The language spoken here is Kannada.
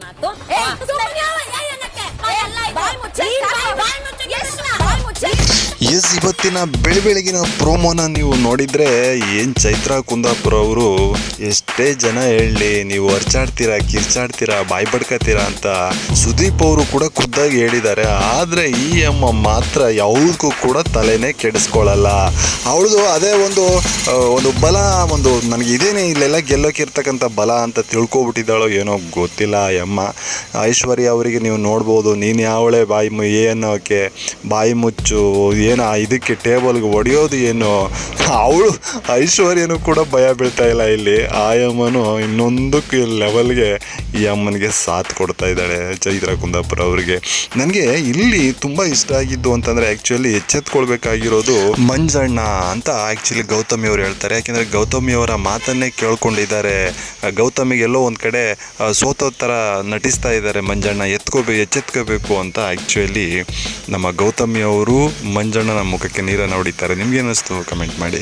Matou? Ei, ah. ಎಸ್, ಇವತ್ತಿನ ಬೆಳಿ ಬೆಳಗಿನ ಪ್ರೋಮೋನ ನೀವು ನೋಡಿದ್ರೆ ಏನು ಚೈತ್ರ ಕುಂದಾಪುರ ಅವರು ಎಷ್ಟೇ ಜನ ಹೇಳಲಿ ನೀವು ಅರ್ಚಾಡ್ತೀರಾ, ಕಿರ್ಚಾಡ್ತೀರಾ, ಬಾಯ್ ಬಡ್ಕತ್ತೀರಾ ಅಂತ ಸುದೀಪ್ ಅವರು ಕೂಡ ಖುದ್ದಾಗಿ ಹೇಳಿದ್ದಾರೆ. ಆದರೆ ಈ ಅಮ್ಮ ಮಾತ್ರ ಯಾವುದಕ್ಕೂ ಕೂಡ ತಲೆನೇ ಕೆಡಿಸ್ಕೊಳ್ಳಲ್ಲ ಅವಳದು ಅದೇ ಒಂದು ಒಂದು ಬಲ, ಒಂದು ನನಗೆ ಇದೇನೇ ಇಲ್ಲೆಲ್ಲ ಗೆಲ್ಲೋಕಿರ್ತಕ್ಕಂಥ ಬಲ ಅಂತ ತಿಳ್ಕೊಬಿಟ್ಟಿದ್ದಾಳೋ ಏನೋ ಗೊತ್ತಿಲ್ಲ ಅಮ್ಮ. ಐಶ್ವರ್ಯ ಅವರಿಗೆ ನೀವು ನೋಡ್ಬೋದು, ನೀನು ಯಾವಳೆ ಬಾಯಿ ಏನೋಕೆ ಬಾಯಿ ಮುಚ್ಚು ಏನು ಇದಕ್ಕೆ ಟೇಬಲ್ಗೆ ಒಡೆಯೋದು ಏನು? ಅವಳು ಐಶ್ವರ್ಯನೂ ಕೂಡ ಭಯ ಬೀಳ್ತಾ ಇಲ್ಲ ಇಲ್ಲಿ. ಆ ಅಮ್ಮನು ಇನ್ನೊಂದಕ್ಕೆ ಲೆವೆಲ್ಗೆ ಈ ಅಮ್ಮನಿಗೆ ಸಾಥ್ ಕೊಡ್ತಾ ಇದ್ದಾಳೆ ಚೈತ್ರ ಕುಂದಾಪುರ ಅವರಿಗೆ. ನನಗೆ ಇಲ್ಲಿ ತುಂಬ ಇಷ್ಟ ಆಗಿದ್ದು ಅಂತಂದರೆ ಆ್ಯಕ್ಚುಲಿ ಎಚ್ಚೆತ್ಕೊಳ್ಬೇಕಾಗಿರೋದು ಮಂಜಣ್ಣ ಅಂತ ಆ್ಯಕ್ಚುಲಿ ಗೌತಮಿ ಅವರು ಹೇಳ್ತಾರೆ. ಯಾಕೆಂದರೆ ಗೌತಮಿ ಅವರ ಮಾತನ್ನೇ ಕೇಳ್ಕೊಂಡಿದ್ದಾರೆ. ಗೌತಮಿಗೆ ಎಲ್ಲೋ ಒಂದು ಕಡೆ ಸೋತೋ ಥರ ನಟಿಸ್ತಾ ಇದ್ದಾರೆ ಮಂಜಣ್ಣ. ಎತ್ಕೋಬೇಕು ಎಚ್ಚೆತ್ಕೋಬೇಕು ಅಂತ ಆ್ಯಕ್ಚುಲಿ ನಮ್ಮ ಗೌತಮಿ ಅವರು ಮಂಜಣ್ಣನ ಮುಖಕ್ಕೆ ನೀರನ್ನು ಹೊಡಿತಾರೆ. ನಿಮ್ಗೆ ಅನ್ನಿಸ್ತು ಕಮೆಂಟ್ ಮಾಡಿ.